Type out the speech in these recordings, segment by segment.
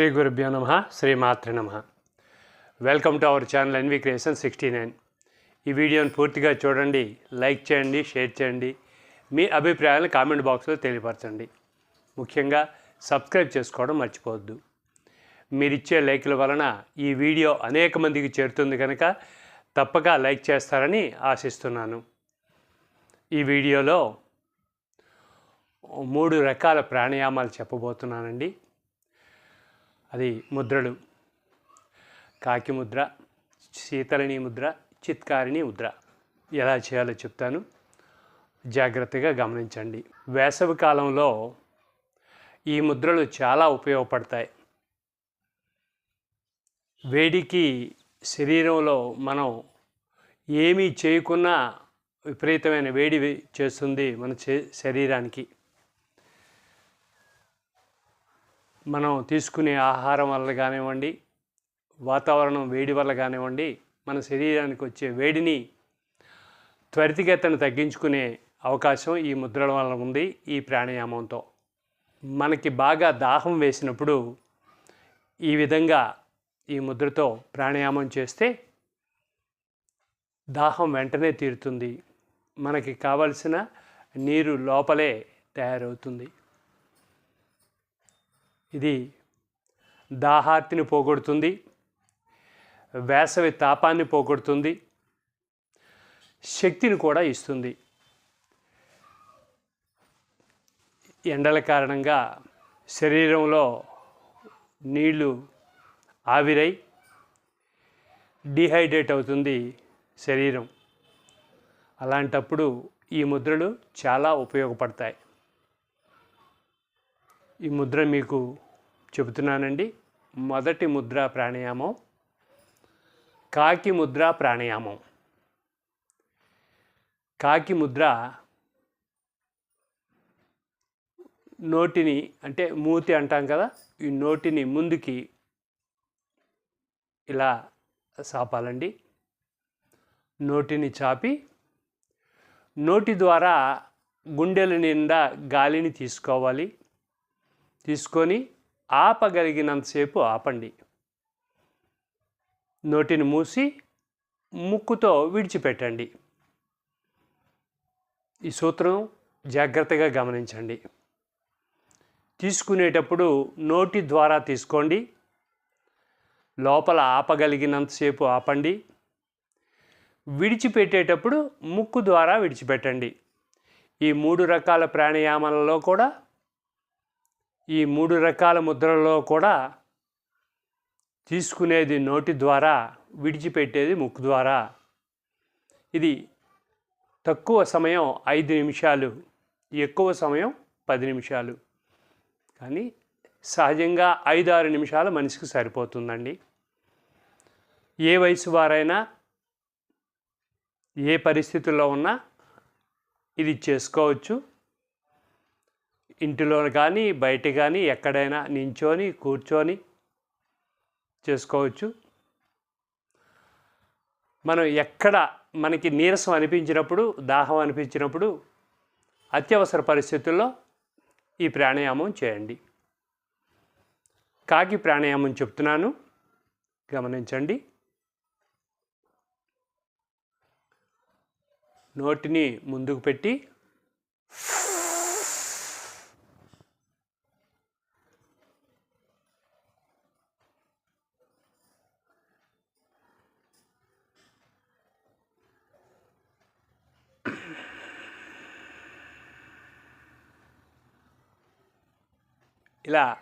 శ్రీ గురుభ్యో నమ శ్రీమాతృ నమ. Welcome to our channel NV creation sixty nine ఈ వీడియోని పూర్తిగా చూడండి లైక్ చేయండి షేర్ చేయండి మీ అభిప్రాయాలను కామెంట్ బాక్స్లో తెలియపరచండి. ముఖ్యంగా సబ్స్క్రైబ్ చేసుకోవడం మర్చిపోవద్దు. మీరిచ్చే లైక్ల వలన ఈ వీడియో అనేక మందికి చేరుతుంది కనుక తప్పక లైక్ చేస్తారని ఆశిస్తున్నాను. ఈ వీడియోలో మూడు రకాల ప్రాణాయామాలు చెప్పబోతున్నానండి. అది ముద్రలు. కాకి ముద్ర శీతలిని ముద్ర చిత్కారిణి ముద్ర. ఎలా చేయాలో చెప్తాను. జాగ్రత్తగా గమనించండి. వేసవి కాలంలో ఈ ముద్రలు చాలా ఉపయోగపడతాయి. వేడికి శరీరంలో మనం ఏమీ చేయకున్నా విపరీతమైన వేడి చేస్తుంది మన చే- శరీరానికి. మనం తీసుకునే ఆహారం వల్ల కానివ్వండి వాతావరణం వేడి వల్ల కానివ్వండి మన శరీరానికి వచ్చే వేడిని త్వరితగతిన తగ్గించుకునే అవకాశం ఈ ముద్రల వల్ల ఉంది ఈ ప్రాణాయామంతో. మనకి బాగా దాహం వేసినప్పుడు ఈ విధంగా ఈ ముద్రతో ప్రాణాయామం చేస్తే దాహం వెంటనే తీరుతుంది. మనకి కావలసిన నీరు లోపలే తయారవుతుంది. ఇది దాహార్తిని పోగొడుతుంది వేసవి తాపాన్ని పోగొడుతుంది శక్తిని కూడా ఇస్తుంది. ఎండల కారణంగా శరీరంలో నీళ్ళు ఆవిరై డిహైడ్రేట్ అవుతుంది శరీరం. అలాంటప్పుడు ఈ ముద్రలు చాలా ఉపయోగపడతాయి. ఈ ముద్ర మీకు చెబుతున్నానండి. మొదటి ముద్ర ప్రాణాయామం కాకి ముద్ర ప్రాణాయామం. కాకి ముద్ర నోటిని అంటే మూతి అంటాం కదా ఈ నోటిని ముందుకి ఇలా సాపాలండి. నోటిని చాపి నోటి ద్వారా గుండెల నిండా గాలిని తీసుకోవాలి. తీసుకొని ఆపగలిగినంతసేపు ఆపండి. నోటిని మూసి ముక్కుతో విడిచిపెట్టండి. ఈ సూత్రం జాగ్రత్తగా గమనించండి. తీసుకునేటప్పుడు నోటి ద్వారా తీసుకోండి. లోపల ఆపగలిగినంతసేపు ఆపండి. విడిచిపెట్టేటప్పుడు ముక్కు ద్వారా విడిచిపెట్టండి. ఈ మూడు రకాల ప్రాణాయామాలలో కూడా ఈ మూడు రకాల ముద్రల్లో కూడా తీసుకునేది నోటి ద్వారా విడిచిపెట్టేది ముక్కు ద్వారా. ఇది తక్కువ సమయం ఐదు నిమిషాలు ఎక్కువ సమయం పది నిమిషాలు. కానీ సహజంగా ఐదు ఆరు నిమిషాలు మనిషికి సరిపోతుందండి. ఏ వయసు వారైనా ఏ పరిస్థితుల్లో ఉన్నా ఇది చేసుకోవచ్చు. ఇంటిలో కానీ బయట కానీ ఎక్కడైనా నించొని కూర్చొని చేసుకోవచ్చు. మనం ఎక్కడ మనకి నీరసం అనిపించినప్పుడు దాహం అనిపించినప్పుడు అత్యవసర పరిస్థితుల్లో ఈ ప్రాణాయామం చేయండి. కాకి ప్రాణాయామం చెప్తున్నాను. గమనించండి. నోటిని ముందుకు పెట్టి ఇలా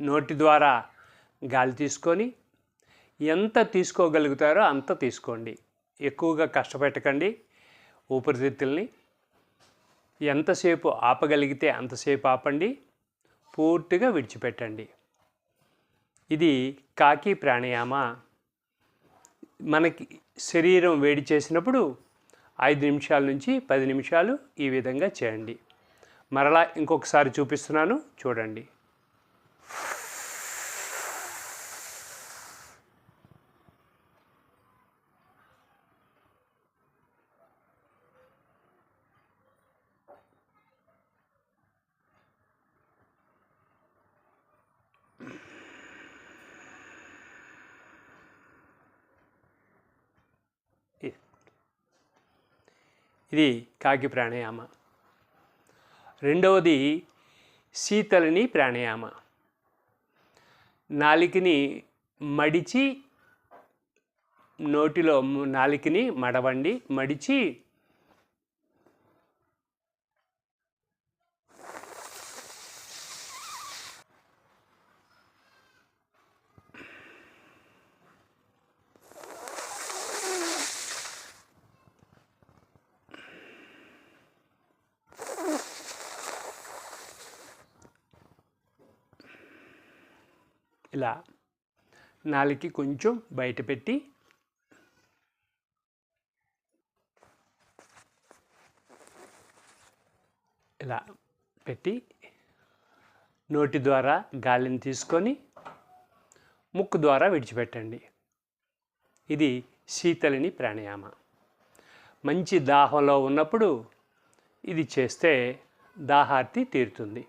నోటి ద్వారా గాలి తీసుకొని ఎంత తీసుకోగలుగుతారో అంత తీసుకోండి. ఎక్కువగా కష్టపెట్టకండి. ఊపిరితిత్తుల్ని ఎంతసేపు ఆపగలిగితే అంతసేపు ఆపండి. పూర్తిగా విడిచిపెట్టండి. ఇది కాకి ప్రాణాయామ. మనకి శరీరం వేడి చేసినప్పుడు ఐదు నిమిషాల నుంచి పది నిమిషాలు ఈ విధంగా చేయండి. మరలా ఇంకొకసారి చూపిస్తున్నాను. చూడండి. ఇది కాకి ప్రాణాయామ. రెండవది శీతలిని ప్రాణాయామ. నాలికని మడిచి నోటిలో నాలికిని నాలికని మడవండి మడిచి ఇలా నాలికి కొంచెం బయట పెట్టి ఇలా పెట్టి నోటి ద్వారా గాలిని తీసుకొని ముక్కు ద్వారా విడిచిపెట్టండి. ఇది శీతలిని ప్రాణాయామ. మంచి దాహంలో ఉన్నప్పుడు ఇది చేస్తే దాహార్తి తీరుతుంది.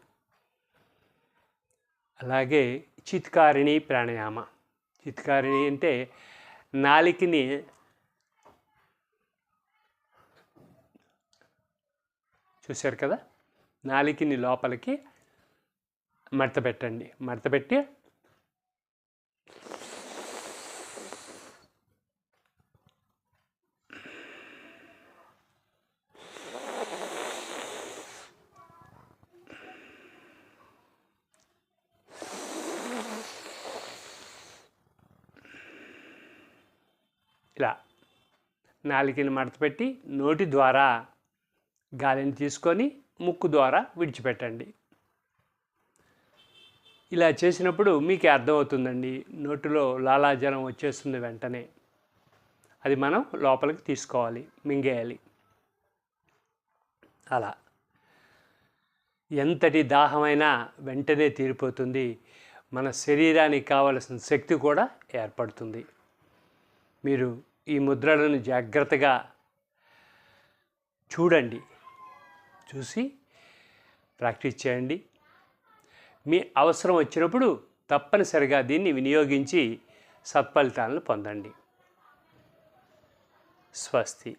అలాగే చిత్కారిణి ప్రాణాయామ. చిత్కారిణి అంటే నాలికని చూశారు కదా? నాలికని లోపలికి మడత పెట్టండి. మడత పెట్టి ఇలా నాలికని మడతపెట్టి నోటి ద్వారా గాలిని తీసుకొని ముక్కు ద్వారా విడిచిపెట్టండి. ఇలా చేసినప్పుడు మీకు అర్థమవుతుందండి నోటిలో లాలాజలం వచ్చేస్తుంది వెంటనే. అది మనం లోపలికి తీసుకోవాలి మింగేయాలి. అలా. ఎంతటి దాహమైనా వెంటనే తీరిపోతుంది మన శరీరానికి కావలసిన శక్తి కూడా ఏర్పడుతుంది. మీరు ఈ ముద్రలను జాగ్రత్తగా చూడండి. చూసి ప్రాక్టీస్ చేయండి. మీ అవసరం వచ్చినప్పుడు తప్పనిసరిగా దీన్ని వినియోగించి సత్ఫలితాలను పొందండి. స్వస్తి.